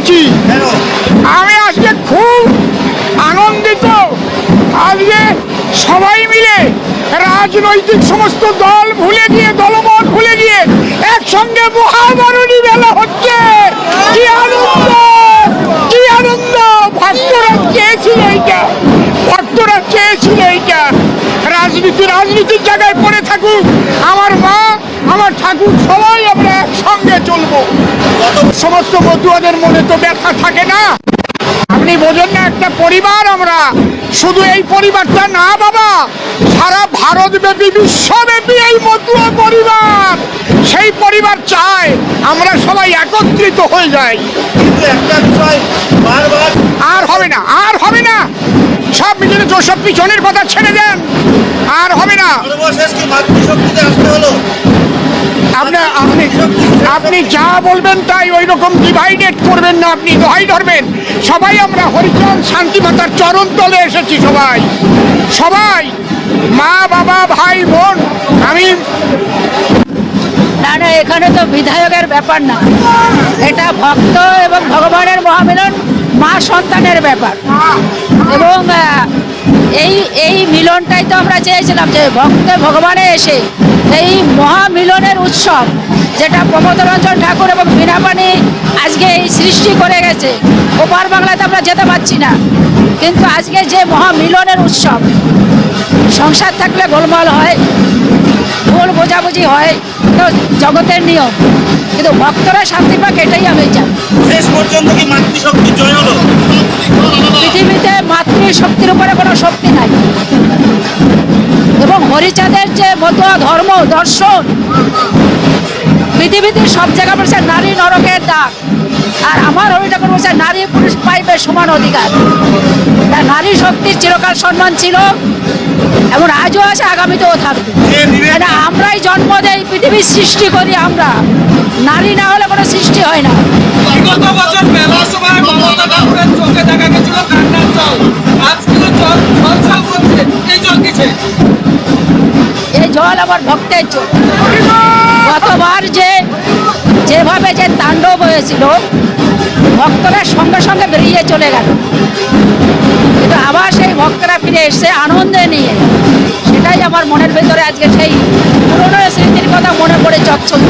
পেয়েছি আমি আজকে খুব আনন্দিত। আজকে সবাই মিলে রাজনৈতিক সমস্ত দল ভুলে গিয়ে দলমত ভুলে গিয়ে একসঙ্গে মহামারণী মেলা হচ্ছে। কি আনন্দ কি আনন্দ। ভক্তরা চেয়েছিল এইটা ভক্তরা চেয়েছিল এইটা। রাজনীতি রাজনীতির জায়গায় পড়ে থাকুক। ঠাকুর সবাই আমরা একসঙ্গে চলবো। সমস্ত মতুয়াদের মনে তো ব্যথা থাকে না? আপনি বোঝেন না একটা পরিবার আমরা। শুধু এই পরিবারটা না বাবা। সারা ভারতব্যাপী বিশ্বব্যাপী এই মতুয়া পরিবার। সেই পরিবার চায় আমরা সবাই একত্রিত হয়ে যাই। কিন্তু একটা বিষয় বারবার আর হবে না আর হবে না। সব মিলিয়ে যেসব পিছনের কথা ছেড়ে দেন। আর হবে না। আপনি আপনি যা বলবেন তাই ওই রকম ডিভাইডেড করবেন না, আপনি দোহাই ধরবেন। সবাই আমরা হরিচরণ শান্তিমাতার চরণ তলে এসেছি সবাই। সবাই, মা, বাবা, ভাই, বোন, আমি না না, এখানে তো বিধায়কের ব্যাপার না। এটা ভক্ত এবং ভগবানের মহামিলন মা সন্তানের ব্যাপার। এবং এই এই মিলনটাই তো আমরা চেয়েছিলাম যে ভক্ত ভগবানে এসে এই মহামিলনের উৎসব যেটা প্রমোদ রঞ্জন ঠাকুর এবং বীণাপানি আজকে এই সৃষ্টি করে গেছে। ওপার বাংলাতে আমরা যেতে পারছি না। কিন্তু আজকে যে মহামিলনের উৎসব সংসার থাকলে গোলমাল হয় ভুল বোঝাবুঝি হয় তো জগতের নিয়ম। কিন্তু ভক্তরা শান্তি পাক এটাই আমি চাই। শেষ পর্যন্ত কি মাতৃশক্তি জয় হলো? পৃথিবীতে মাতৃশক্তির উপরে কোনো শক্তি নাই। এবং হরিচাঁদের যে মতুয়া ধর্ম দর্শন পৃথিবীতে সব জায়গা বলছে নারী নরকের দাগ। আর আমার হরি ঠাকুর বলছে নারী পুরুষ পাইবে সমান অধিকার। তা নারী শক্তির চিরকাল সম্মান ছিল এবং আজও আছে আগামীতেও থাকবে। কেন আমরাই জন্ম দেই পৃথিবীর সৃষ্টি করি আমরা। নারী না হলে কোনো সৃষ্টি হয় না। এই আমার ভক্তের জল গতবার যে, যেভাবে যে তাণ্ডব হয়েছিল, ভক্তরা সঙ্গে সঙ্গে বেরিয়ে চলে গেল। কিন্তু আবার সেই ভক্তরা ফিরে এসছে আনন্দে নিয়ে, সেটাই আমার মনের ভেতরে আজকে সেই পুরনো স্মৃতির কথা মনে পড়ে চচ্চল